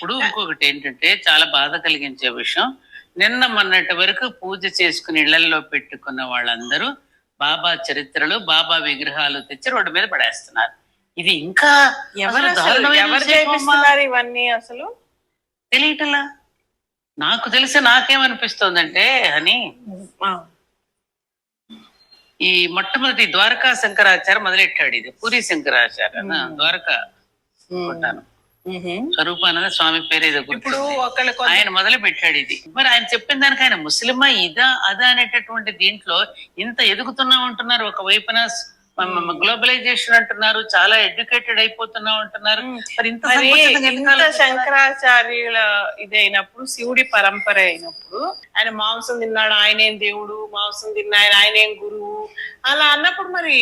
ఇప్పుడు ఇంకొకటి ఏంటంటే చాలా బాధ కలిగించే విషయం. నిన్న మొన్నటి వరకు పూజ చేసుకుని ఇళ్ళలో పెట్టుకున్న వాళ్ళందరూ బాబా చరిత్రలు బాబా విగ్రహాలు తెచ్చి రోడ్డు మీద పడేస్తున్నారు. ఇది ఇంకా ఎవరు. చేపిస్తున్నారు ఇవన్నీ అసలు? తెలియటలా? నాకు తెలిసి నాకేమనిపిస్తోందంటే అని ఈ మొట్టమొదటి ద్వారకా శంకరాచార్య మొదలెట్టాడు ఇది. పూరి శంకరాచార్య ద్వారకా కొట్టాను. మ్హూ. స్వరూపానంద స్వామి పేరు ఏదో ఇప్పుడు ఆయన మొదలు పెట్టాడు ఇది. మరి ఆయన చెప్పిన దానికి ఆయన ముస్లిమా ఇదా అదా అనేటటువంటి దీంట్లో ఇంత ఎదుగుతున్నాం అంటున్నారు. ఒక వైపున గ్లోబలైజేషన్ అంటున్నారు చాలా ఎడ్యుకేటెడ్ అయిపోతున్నాం అంటున్నారు. మరి ఇంత? శంకరాచార్యుల ఇదైనప్పుడు శివుడి పరంపర అయినప్పుడు ఆయన మాంసం తిన్నాడు ఆయనేం దేవుడు మాంసం తిన్నాయన ఆయనేం గురువు అలా అన్నప్పుడు మరి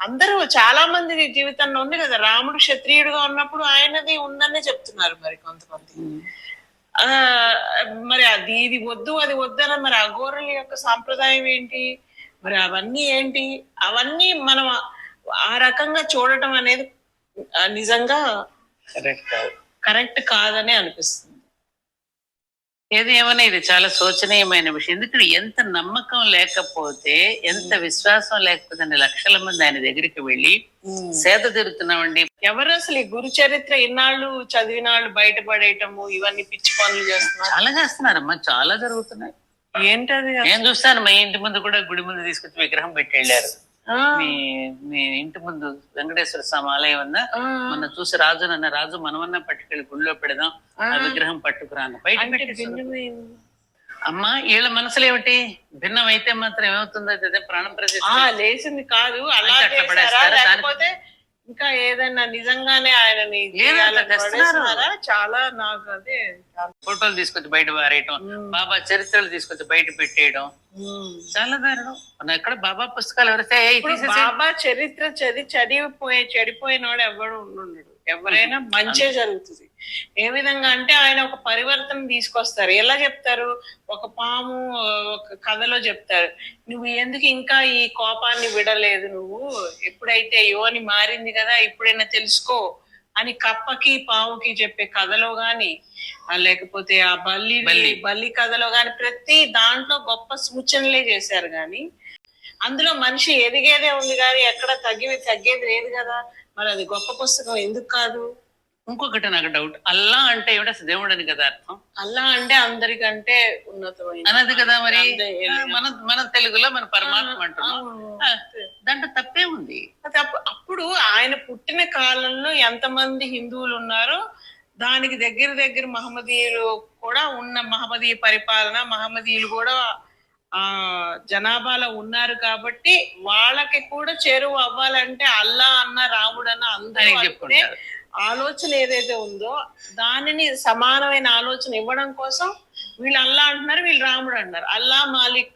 అందరూ చాలా మంది జీవితంలో ఉంది కదా. రాముడు క్షత్రియుడుగా ఉన్నప్పుడు ఆయనది ఉందనే చెప్తున్నారు మరి కొంతమంది. ఆ మరి అది ఇది వద్దు అది వద్దన మరి అఘోరుల యొక్క సాంప్రదాయం ఏంటి? మరి అవన్నీ ఏంటి? అవన్నీ మనం ఆ రకంగా చూడటం అనేది నిజంగా Correct. కాదు. కరెక్ట్ కాదనే అనిపిస్తుంది. ఏది ఏమైనా ఇది చాలా శోచనీయమైన విషయం. ఎందుకంటే ఎంత నమ్మకం లేకపోతే ఎంత విశ్వాసం లేకపోతే లక్షల మంది ఆయన దగ్గరికి వెళ్ళి సేద తీరుతున్నామండి ఎవరు అసలు ఈ గురు చరిత్ర ఇన్నాళ్ళు చదివినాళ్ళు బయటపడేయటము ఇవన్నీ పిచ్చి పనులు చేస్తున్నారు? చాలా చేస్తున్నారమ్మా చాలా జరుగుతున్నాయి. ఏంటది నేను చూస్తాను మా ఇంటి ముందు కూడా గుడి ముందు తీసుకొచ్చి విగ్రహం పెట్టి వెళ్ళారు. మీ మీ ఇంటి ముందు వెంకటేశ్వర స్వామి ఆలయం ఉందా మొన్న చూసి రాజు నన్న రాజు మనమన్నా పట్టుకెళ్ళి గుడిలో పెడదాం ఆ. విగ్రహం పట్టుకురాను. బయట పెట్టేసి అమ్మా వీళ్ళ మనసులో ఏమిటి? భిన్నం అయితే మాత్రం ఏమవుతుందో అదే ప్రాణం ఆ లేచింది కాదు అలా? పడేస్తారా? దాని- ఇంకా ఏదైనా నిజంగానే ఆయనని? చాలా నాకు అదే చాలా- ఫోటోలు తీసుకొచ్చి బయట పారేయటం. బాబా చరిత్రలు తీసుకొచ్చి బయట పెట్టేయడం ఉమ్. చాలా దారుణం మన ఎక్కడ బాబా పుస్తకాలు ఎవరైతే. బాబా చరిత్ర చదివి చదివిపోయే చెడిపోయినోడు ఎవడు ఉండడు ఎవరైనా మంచే జరుగుతుంది. ఏ విధంగా అంటే ఆయన ఒక పరివర్తన తీసుకొస్తారు. ఎలా చెప్తారు? ఒక పాము ఒక కథలో చెప్తారు. నువ్వు ఎందుకు ఇంకా ఈ కోపాన్ని విడలేదు నువ్వు? ఎప్పుడైతే యోని మారింది కదా ఇప్పుడైనా తెలుసుకో అని కప్పకి పావుకి చెప్పే కథలో గాని లేకపోతే ఆ బల్లి బల్లి. బల్లి కథలో గాని ప్రతి దాంట్లో గొప్ప సూచనలే చేశారు గాని అందులో మనిషి ఎదిగేదే ఉంది కానీ ఎక్కడ తగ్గి తగ్గేది లేదు కదా. మరి అది గొప్ప పుస్తకం ఎందుకు కాదు? ఇంకొకటి నాకు డౌట్ అల్లా అంటే ఏమిటి? అసలు దేవుడు అని కదా అర్థం. అల్లా అంటే అందరికంటే ఉన్నతమైన అన్నది కదా మరి? మన మన తెలుగులో మన పరమాత్మ అంటున్నాం. దాంట్లో తప్పే ఉంది. అప్పుడు ఆయన పుట్టిన కాలంలో ఎంతమంది హిందువులు ఉన్నారో దానికి దగ్గర దగ్గర మహమ్మదీయులు కూడా ఉన్న మహమ్మదీయ పరిపాలన మహమ్మదీయులు కూడా ఆ జనాభాలో ఉన్నారు కాబట్టి వాళ్ళకి కూడా చేరువ అవ్వాలంటే అల్లా అన్న రాముడు అన్న అందరూ ఆలోచన ఏదైతే ఉందో దానిని సమానమైన ఆలోచన ఇవ్వడం కోసం వీళ్ళు అల్లా అంటున్నారు వీళ్ళు రాముడు అంటున్నారు. అల్లా మాలిక్